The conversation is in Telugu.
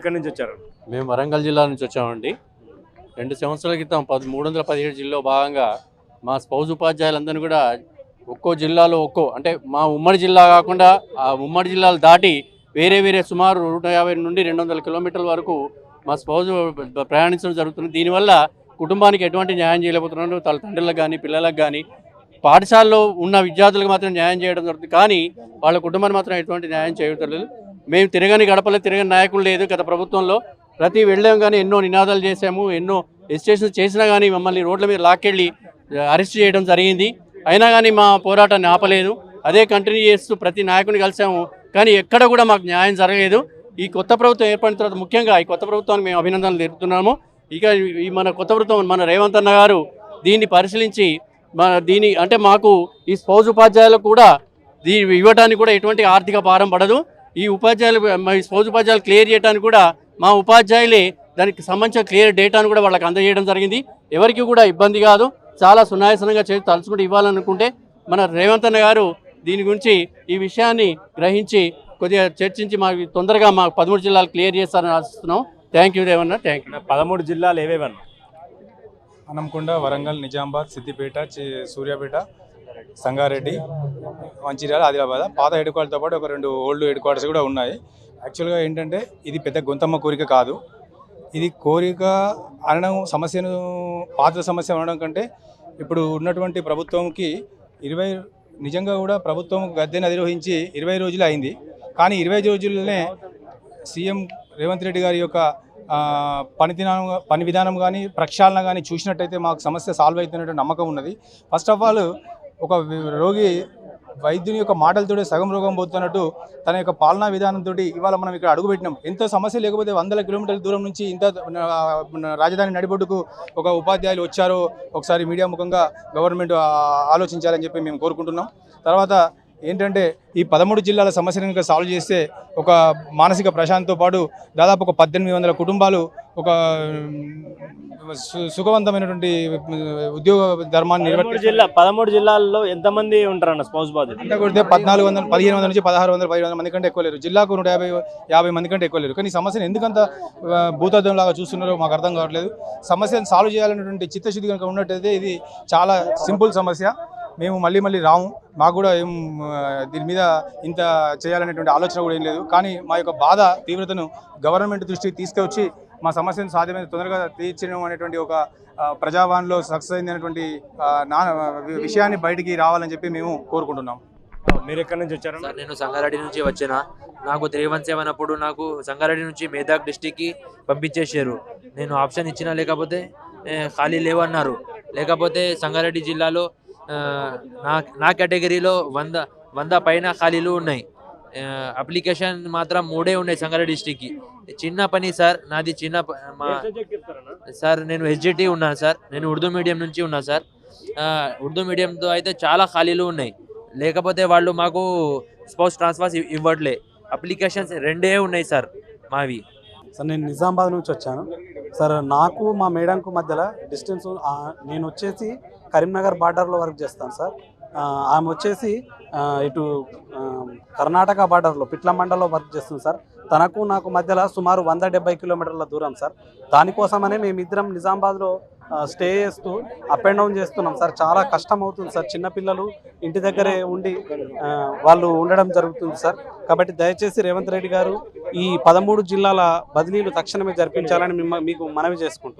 ఎక్కడి నుంచి వచ్చారు? మేము వరంగల్ జిల్లా నుంచి వచ్చామండి. రెండు సంవత్సరాల క్రితం పది మూడు వందల పదిహేడు జిల్లాలో భాగంగా మా స్పౌజ్ ఉపాధ్యాయులందరినీ కూడా ఒక్కో జిల్లాలో ఒక్కో అంటే మా ఉమ్మడి జిల్లా కాకుండా ఆ ఉమ్మడి జిల్లాలు దాటి వేరే వేరే సుమారు నూట యాభై నుండి రెండు వందల కిలోమీటర్ల వరకు మా స్పౌజ్ ప్రయాణించడం జరుగుతుంది. దీనివల్ల కుటుంబానికి ఎటువంటి న్యాయం చేయలేకపోతున్నారు. తల్లిదండ్రులకు కానీ పిల్లలకు కానీ పాఠశాలలో ఉన్న విద్యార్థులకు మాత్రం న్యాయం చేయడం జరుగుతుంది. కానీ వాళ్ళ కుటుంబానికి మాత్రం ఎటువంటి న్యాయం చేయటం మేము తిరగని గడపలే తిరగని నాయకులు లేదు. గత ప్రభుత్వంలో ప్రతి వెళ్ళాం కానీ ఎన్నో నినాదాలు చేశాము ఎన్నో ఎస్టేషన్ చేసినా కానీ మమ్మల్ని రోడ్ల మీద లాక్కెళ్ళి అరెస్ట్ చేయడం జరిగింది. అయినా కానీ మా పోరాటాన్ని ఆపలేదు. అదే కంటిన్యూ చేస్తూ ప్రతి నాయకుని కలిసాము. కానీ ఎక్కడ కూడా మాకు న్యాయం జరగలేదు. ఈ కొత్త ప్రభుత్వం ఏర్పడిన తర్వాత ముఖ్యంగా ఈ కొత్త ప్రభుత్వానికి మేము అభినందనలు తెలుపుతున్నాము. ఇక ఈ మన కొత్త ప్రభుత్వం మన రేవంత్ అన్న గారు దీన్ని పరిశీలించి మన దీని అంటే మాకు ఈ స్పౌజ్ ఉపాధ్యాయులకు కూడా దీ ఇవ్వడానికి కూడా ఎటువంటి ఆర్థిక భారం పడదు. ఈ ఉపాధ్యాయులు మా ఈ స్పౌజ్ ఉపాధ్యాయులు క్లియర్ చేయడానికి కూడా మా ఉపాధ్యాయులే దానికి సంబంధించిన క్లియర్ డేటాను కూడా వాళ్ళకి అందజేయడం జరిగింది. ఎవరికి కూడా ఇబ్బంది కాదు. చాలా సునాయాసనంగా చేసి తలుచుకుంటూ ఇవ్వాలనుకుంటే మన రేవంత్ అన్న గారు దీని గురించి ఈ విషయాన్ని గ్రహించి కొద్దిగా చర్చించి మాకు తొందరగా మా పదమూడు జిల్లాలు క్లియర్ చేస్తారని ఆశిస్తున్నాం. Thank you Revanna thank you. పదమూడు జిల్లాలు ఏవేవన్నా హనంకొండ వరంగల్ నిజామాబాద్ సిద్దిపేట సూర్యాపేట సంగారెడ్డి మంచిర్యాల ఆదిలాబాద్. పాత హెడ్ క్వార్టర్తో పాటు ఒక రెండు ఓల్డ్ హెడ్ క్వార్టర్స్ కూడా ఉన్నాయి. యాక్చువల్గా ఏంటంటే ఇది పెద్ద గొంతమ్మ కోరిక కాదు. ఇది కోరిక అనడం సమస్యను పాత సమస్య అనడం కంటే ఇప్పుడు ఉన్నటువంటి ప్రభుత్వంకి ఇరవై నిజంగా కూడా ప్రభుత్వం గద్దెను అధిరోహించి ఇరవై రోజులు అయింది. కానీ ఇరవై రోజుల్లోనే సీఎం రేవంత్ రెడ్డి గారి యొక్క పని పనిదినం పని విధానం కానీ ప్రక్షాళన కానీ చూసినట్టయితే మాకు సమస్య సాల్వ్ అవుతున్నట్టు నమ్మకం ఉన్నది. ఫస్ట్ ఆఫ్ ఆల్ ఒక రోగి వైద్యుని యొక్క మాటలతోనే సగం రోగం పోతున్నట్టు తన యొక్క పాలనా విధానంతో ఇవాళ మనం ఇక్కడ అడుగుపెట్టినాం. ఎంత సమస్య లేకపోతే వందల కిలోమీటర్ల దూరం నుంచి ఇంత రాజధాని నడిబొడ్డుకు ఒక ఉపాధ్యాయులు వచ్చారో ఒకసారి మీడియా ముఖంగా గవర్నమెంట్ ఆలోచించాలని చెప్పి మేము కోరుకుంటున్నాం. తర్వాత ఏంటంటే ఈ పదమూడు జిల్లాల సమస్యను కనుక సాల్వ్ చేస్తే ఒక మానసిక ప్రశాంతితో పాటు దాదాపు ఒక పద్దెనిమిది వందల కుటుంబాలు ఒక సుఖవంతమైనటువంటి ఉద్యోగ ధర్మాన్ని నిర్వర్తి జిల్లా పదమూడు జిల్లాల్లో ఎంతమంది ఉంటారన్న స్పౌస్ బాధ్యత అంటే కొడితే పద్నాలుగు వందల పదిహేను వందల నుంచి పదహారు వందల పదిహేను వందల మంది కంటే ఎక్కువ లేరు. జిల్లాకు నూట యాభై యాభై మంది కంటే ఎక్కువ లేరు. కానీ ఈ సమస్యను ఎందుకంత ఆ, భూతద్దం లాగా చూస్తున్నారో మాకు అర్థం కావట్లేదు. సమస్యను సాల్వ్ చేయాలనేటువంటి చిత్తశుద్ధి కనుక ఉన్నట్టయితే ఇది చాలా సింపుల్ సమస్య. మేము మళ్ళీ మళ్ళీ రాము. మాకు కూడా ఏం దీని మీద ఇంత చేయాలనేటువంటి ఆలోచన కూడా ఏం లేదు. కానీ మా యొక్క బాధ తీవ్రతను గవర్నమెంట్ దృష్టికి తీసుకొచ్చి మా సమస్యను సాధ్యమైన తొందరగా తీర్చడం అనేటువంటి ఒక ఆ, ప్రజావాణిలో సక్సెస్ ఆ, నా విషయాన్ని బయటికి రావాలని చెప్పి మేము కోరుకుంటున్నాం. మీరు ఎక్కడి నుంచి వచ్చారన్న సార్ నేను సంగారెడ్డి నుంచి వచ్చిన. నాకు త్రీ వన్ సెవెన్ అప్పుడు నాకు సంగారెడ్డి నుంచి మేదాక్ డిస్టిక్కి పంపించేసారు నేను ఆప్షన్ ఇచ్చినా లేకపోతే ఖాళీ లేవన్నారు. లేకపోతే సంగారెడ్డి జిల్లాలో నా నా కేటగిరీలో వంద వంద పైన ఖాళీలు ఉన్నాయి. అప్లికేషన్ మాత్రం మూడే ఉన్నాయి సంగారెడ్డి డిస్టిక్కి. చిన్న పని సార్ నాది చిన్న మా? సార్ నేను ఎస్జిటి ఉన్నాను సార్ నేను ఉర్దూ మీడియం నుంచి ఉన్నా సార్. ఉర్దూ మీడియంతో అయితే చాలా ఖాళీలు ఉన్నాయి. లేకపోతే వాళ్ళు మాకు స్పౌస్ ట్రాన్స్ఫర్స్ ఇవ్- ఇవ్వట్లే. అప్లికేషన్స్ రెండే ఉన్నాయి సార్ మావి. సార్ నేను నిజామాబాద్ నుంచి వచ్చాను. సార్ నాకు మా మేడంకు మధ్యలో డిస్టెన్స్ నేను వచ్చేసి కరీంనగర్ బార్డర్లో వర్క్ చేస్తాను సార్. ఆమె వచ్చేసి ఇటు కర్ణాటక బార్డర్లో పిట్ల మండలంలో వర్క్ చేస్తుంది సార్. తనకు నాకు మధ్యలో సుమారు వంద డెబ్బై కిలోమీటర్ల దూరం సార్. దానికోసమనే మేమిద్దరం నిజామాబాద్లో స్టే చేస్తూ అప్ అండ్ డౌన్ చేస్తున్నాం సార్. చాలా కష్టం అవుతుంది సార్. చిన్నపిల్లలు ఇంటి దగ్గరే ఉండి వాళ్ళు ఉండడం జరుగుతుంది సార్. కాబట్టి దయచేసి రేవంత్ రెడ్డి గారు ఈ పదమూడు జిల్లాల బదిలీలు తక్షణమే జరిపించాలని మిమ్మ మీకు మనవి చేసుకుంటున్నాం.